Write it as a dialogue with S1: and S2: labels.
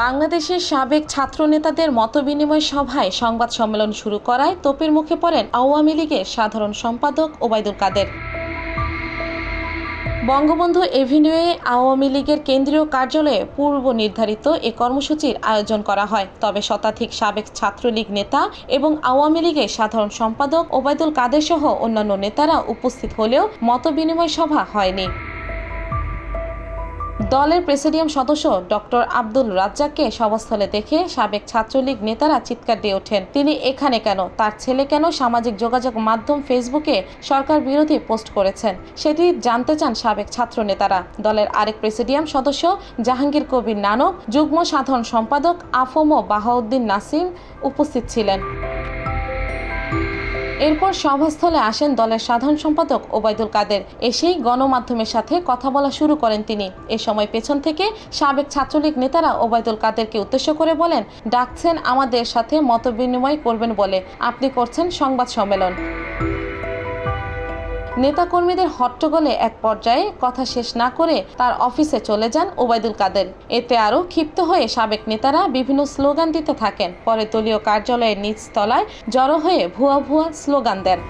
S1: বাংলাদেশের সাবেক ছাত্র নেতাদের মতবিনিময় সভায় সংবাদ সম্মেলন শুরু করায় তোপের মুখে পড়েন আওয়ামী লীগের সাধারণ সম্পাদক ওবায়দুল কাদের। বঙ্গবন্ধু এভিনিউয়ে আওয়ামী লীগের কেন্দ্রীয় কার্যালয়ে পূর্ব নির্ধারিত এ কর্মসূচির আয়োজন করা হয়। তবে শতাধিক সাবেক ছাত্রলীগ নেতা এবং আওয়ামী লীগের সাধারণ সম্পাদক ওবায়দুল কাদের সহ অন্যান্য নেতারা উপস্থিত হলেও মতবিনিময় সভা হয়নি। দলের প্রেসিডিয়াম সদস্য ডক্টর আব্দুল রাজ্জাককে সভাস্থলে দেখে সাবেক ছাত্রলীগ নেতারা চিৎকার দিয়ে ওঠেন। তিনি এখানে কেন? তার ছেলে কেন সামাজিক যোগাযোগ মাধ্যম ফেসবুকে সরকার বিরোধী পোস্ট করেছেন? সেটি জানতে চান সাবেক ছাত্র নেতারা। দলের আরেক প্রেসিডিয়াম সদস্য জাহাঙ্গীর কবির নানক, যুগ্ম সাধারণ সম্পাদক আফম বাহাউদ্দিন নাসিম উপস্থিত ছিলেন। এরপর সভাস্থলে আসেন দলের সাধারণ সম্পাদক ওবায়দুল কাদের। এসেই গণমাধ্যমের সাথে কথা বলা শুরু করেন তিনি। এ সময় পেছন থেকে সাবেক ছাত্রলীগ নেতারা ওবায়দুল কাদেরকে উদ্দেশ্য করে বলেন, ডাকছেন আমাদের সাথে মতবিনিময় করবেন বলে। আপনি করছেন সংবাদ সম্মেলন। নেতাকর্মীদের হট্টগোলে এক পর্যায়ে কথা শেষ না করে তার অফিসে চলে যান ওবায়দুল কাদের। এতে আরও ক্ষিপ্ত হয়ে সাবেক নেতারা বিভিন্ন স্লোগান দিতে থাকেন। পরে দলীয় কার্যালয়ের নিচতলায় জড়ো হয়ে ভুয়া ভুয়া স্লোগান দেন।